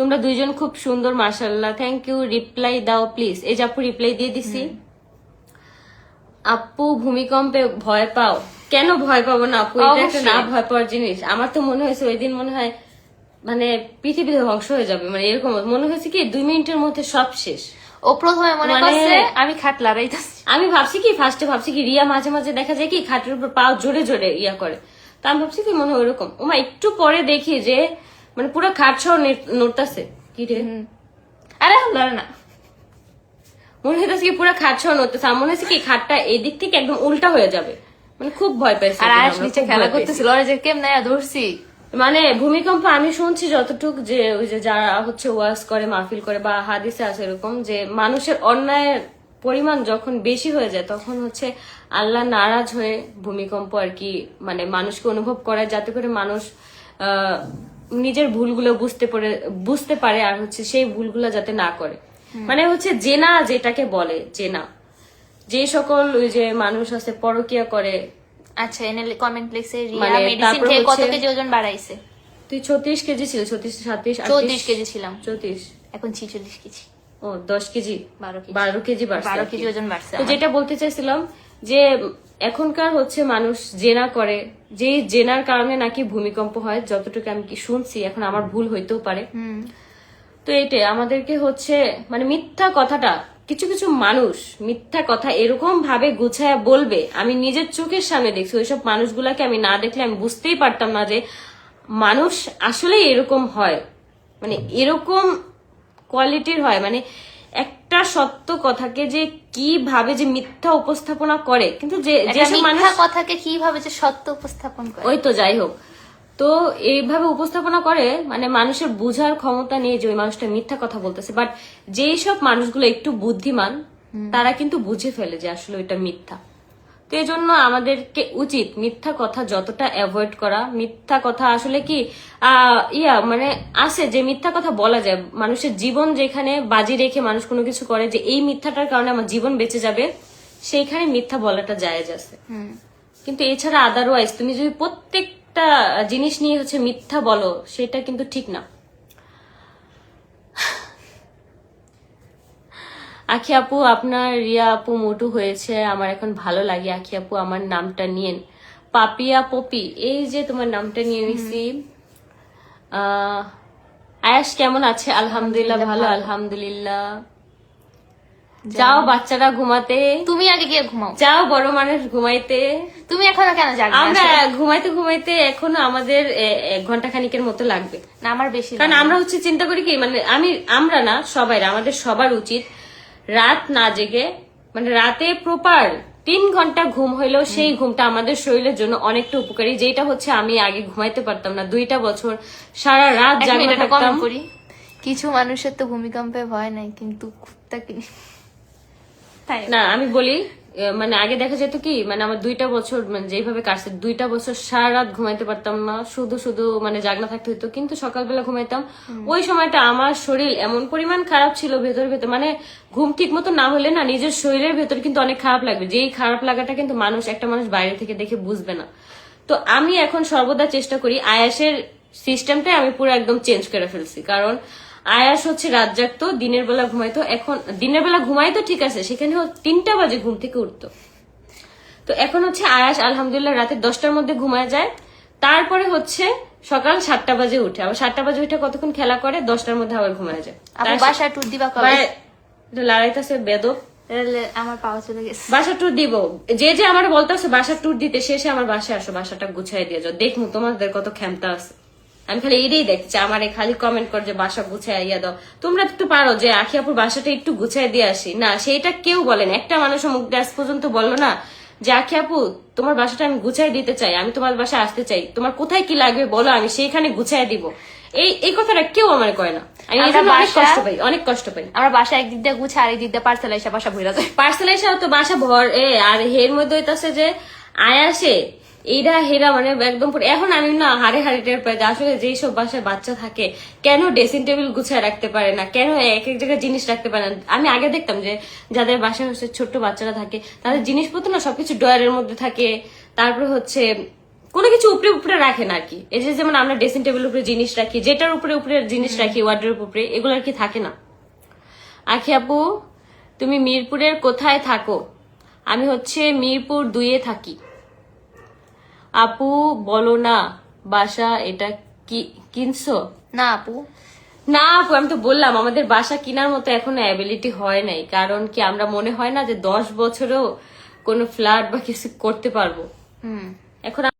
তোমরা দুইজন খুব সুন্দর মার্শাল্লাহ থ্যাংক ইউ রিপ্লাই দাও প্লিজ এই যে আপু রিপ্লাই দিয়ে দিছি। আপু ভূমিকম্পে ভয় পাও? কেন ভয় পাবো না আপু? এটা একটা না ভয় পাওয়ার জিনিস। আমার তো মনে হয়েছে ওই দিন মনে হয় মানে পৃথিবী ধ্বংস হয়ে যাবে মানে এরকম। মনে হয়েছে কি দুই মিনিটের মধ্যে সব শেষ। ও প্রথমে মনে মানে- করছে আমি খাট লড়াইতেছি। আমি ভাবছি কি ফার্স্টে ভাবছি কি রিয়া মাঝে মাঝে দেখা যায় কি খাটের উপর পা জোরে জোরে ইয়া করে। তা আমি ভাবছি কি মনে হয় ওরকম। ওমা একটু পরে দেখি যে মানে পুরো খাট সহ নড়তাছে। কি রে? আরে লড়ে না। মনে হইতেছে কি পুরো খাট সহ নড়তেছে। আমার মনে হচ্ছে কি খাটটা এদিক থেকে একদম উল্টা হয়ে যাবে। মানে খুব ভয় পাইছি আর আয়াস নিচে খেলা করতেছিল। ওরা যে কেমন ধরছি? মানে ভূমিকম্প আমি শুনছি যতটুক যে ওই যে যারা হচ্ছে ওয়াজ করে মাহফিল করে বা হাদিসে আছে এরকম যে মানুষের অন্যায়ের পরিমাণ যখন বেশি হয়ে যায় তখন হচ্ছে আল্লাহ নারাজ হয়ে ভূমিকম্প আর কি মানে মানুষকে অনুভব করে যাতে করে মানুষ আহ, নিজের ভুলগুলো বুঝতে পারে বুঝতে পারে আর হচ্ছে সেই ভুলগুলো যাতে না করে। মানে হচ্ছে জেনা যেটাকে বলে জেনা যে সকল ওই যে মানুষ আছে পরকিয়া করে আচ্ছা এনে কমেন্ট লিখছে রিয়া মানে মেডিসিন খেয়ে কত কেজি ওজন বাড়াইছে? তুই ছত্রিশ কেজি ছিল ছত্রিশ সাতত্রিশ চৌত্রিশ কেজি ছিলাম। চৌত্রিশ। এখন ছিচল্লিশ কেজি। ও দশ কেজি। বারো কেজি। বারো কেজি বাড়ছে বারো আর কি। কেজি ওজন বাড়ছে তো যেটা বলতে চাইছিলাম যে এখনকার হচ্ছে মানুষ জেনা করে যে জেনার কারণে নাকি ভূমিকম্প হয় যতটুকু আমি কি শুনছি এখন আমার ভুল হইতেও পারে। হুম। তো এইটাই আমাদেরকে হচ্ছে মানে মিথ্যা কথাটা কিছু কিছু মানুষ মিথ্যা কথা এরকম ভাবে গুছায় বলবে আমি নিজের চোখের সামনে দেখছি ওইসব মানুষগুলাকে আমি না দেখলে আমি বুঝতেই পারতাম না যে মানুষ আসলে এরকম হয়। মানে এরকম কোয়ালিটির হয় মানে একটা সত্য কথাকে যে কীভাবে যে মিথ্যা উপস্থাপনা করে কিন্তু যে মিথ্যা কথাকে কীভাবে যে সত্য উপস্থাপন করে? ওই তো যাই হোক। তো এইভাবে উপস্থাপনা করে মানে মানুষের বুঝার ক্ষমতা নিয়ে যে ওই মানুষটা মিথ্যা কথা বলতেছে বাট যেই সব মানুষগুলো একটু বুদ্ধিমান তারা কিন্তু বুঝে ফেলে যে আসলে ওইটা মিথ্যা। তো এই জন্য আমাদেরকে উচিত মিথ্যা কথা যতটা অ্যাভয়েড করা। মিথ্যা কথা আসলে কি ইয়া মানে আছে যে মিথ্যা কথা বলা যায়। মানুষের জীবন যেখানে বাজি রেখে মানুষ কোনো কিছু করে যে এই মিথ্যাটার কারণে আমার জীবন বেঁচে যাবে সেইখানে মিথ্যা বলাটা জায়েজ আছে। কিন্তু এছাড়া আদারওয়াইজ তুমি যদি প্রত্যেকটা জিনিস নিয়ে হচ্ছে মিথ্যা বলো সেটা কিন্তু ঠিক না। আখি আপু আপনার রিয়া আপু মোটু হয়েছে। আমার এখন ভালো লাগে। আখি আপু আমার নামটা নিয়েন। পাপিয়া পপি এই যে তোমার নামটা নিয়ে নিছি। আয়াস কেমন আছে? আলহামদুলিল্লাহ ভালো আলহামদুলিল্লাহ। যাও বাচ্চারা ঘুমাতে। তুমি আগে গিয়ে ঘুমাও। যাও বড় মানুষ ঘুমাইতে। তুমি এখনও কেন জাগবে? আমরা ঘুমাইতে ঘুমাইতে এখনও আমাদের এক ঘণ্টা খানিকের মতো লাগবে। না আমার বেশি কারণ আমরা হচ্ছে চিন্তা করি কি মানে আমি আমরা না সবাই আমাদের সবার উচিত রাত না জেগে মানে রাতে প্রপার তিন ঘণ্টা ঘুম হইলেও সেই ঘুমটা আমাদের শরীরের জন্য অনেকটা উপকারী। যেটা হচ্ছে আমি আগে ঘুমাইতে পারতাম না দুইটা বছর সারা রাত একটা থাকতাম। করি। কিছু মানুষের তো ভূমিকম্পে ভয় নাই কিন্তু না আমি বলি মানে আগে দেখা যেত কি মানে আমার দুইটা বছর মানে যেভাবে কাটছে দুইটা বছর সারা রাত ঘুমাইতে পারতাম না শুধু শুধু মানে জাগনা থাকতে হতো কিন্তু সকালবেলা ঘুমাইতাম। ওই সময়টা আমার শরীর এমন পরিমাণ খারাপ ছিল ভেতর ভেতর মানে ঘুম ঠিক মতো না হলে না নিজের শরীরের ভেতর কিন্তু অনেক খারাপ লাগবে। যেই খারাপ লাগাটা কিন্তু মানুষ একটা মানুষ বাইরে থেকে দেখে বুঝবে না। তো আমি এখন সর্বদা চেষ্টা করি আয়াসের সিস্টেমটাই আমি পুরো একদম চেঞ্জ করে ফেলছি। কারণ আয়াস হচ্ছে রাত জাগতো দিনের বেলা ঘুমাইতো এখন দিনের বেলা ঘুমাইতো ঠিক আছে সেখানে তিনটা বাজে ঘুম থেকে উঠতো। তো এখন হচ্ছে আয়াস আলহামদুলিল্লাহ রাতে দশটার মধ্যে ঘুমায় যায় তারপরে হচ্ছে সকাল সাতটা বাজে উঠে। আবার সাতটা বাজে উঠে কতক্ষণ খেলা করে দশটার মধ্যে আবার ঘুমায় যায়। বাসায় টুর দিবা লড়াইতেছে তাহলে আমার পাওয়া চলে গেছে। বাসা ট্যুর দিব। যে যে আমার বলতে বলতেছে বাসা ট্যুর দিতে শেষে আমার বাসায় আসো বাসাটা গুছাই দিয়ে যাও। দেখুন তোমাদের কত ক্ষমতা আছে। আমি খালি এটাই দেখছি আমার খালি কমেন্ট কর যে বাসা গুছাই ইয়া দাও। তোমরা একটু পারো যে আখি আপুর বাসাটা একটু গুছাই দিয়ে আসি। না সেইটা কেউ বলেন একটা মানুষ মুখ আজ পর্যন্ত বলল না যে আখি আপু তোমার বাসাটা আমি গুছাই দিতে চাই আমি তোমার বাসায় আসতে চাই। তোমার কোথায় কি লাগবে বলো আমি সেইখানে গুছাই দিব। এই এই কথাটা কেউ আমার কয় না। আমি অনেক কষ্ট পাই অনেক কষ্ট পাই। আমার বাসা একদিক দিয়ে গুছা আর দিক দিয়ে পার্সেল এসে বাসা ভরে যায়। পার্সেল এসে তো বাসা ভর এ আর এর মধ্যে হইতাছে যে আয়াসে এইরা হেরা মানে একদম এখন আমি না হাড়ে হাড়ে টের পাই যে আসলে যেই সব বাসায় বাচ্চা থাকে, কেন ড্রেসিং টেবিল গুছায় রাখতে পারে না? কেন এক এক জায়গায় জিনিস রাখতে পারে না? আমি আগে দেখতাম যে যাদের বাসায় হচ্ছে ছোট্ট বাচ্চারা থাকে, তাদের জিনিসপত্র না সবকিছু ডয়ারের মধ্যে থাকে। তারপরে হচ্ছে কোনো কিছু উপরে উপরে রাখে না আর কি। এই যে যেমন আমরা ড্রেসিং টেবিল উপরে জিনিস রাখি, যেটার উপরে উপরে জিনিস রাখি ওয়ার্ডের উপরে, এগুলো আর কি থাকে না। আখি আপু, তুমি মিরপুরের কোথায় থাকো? আমি হচ্ছে মিরপুর দুইয়ে থাকি। আপু বলো না বাসা এটা কি কিনছো? না আপু। না আপু আমি তো বললাম আমাদের বাসা কেনার মতো এখন অ্যাবিলিটি হয় নাই। কারণ কি আমরা মনে হয় না যে দশ বছরেও কোনো ফ্ল্যাট বা কিছু করতে পারব। হুম। এখন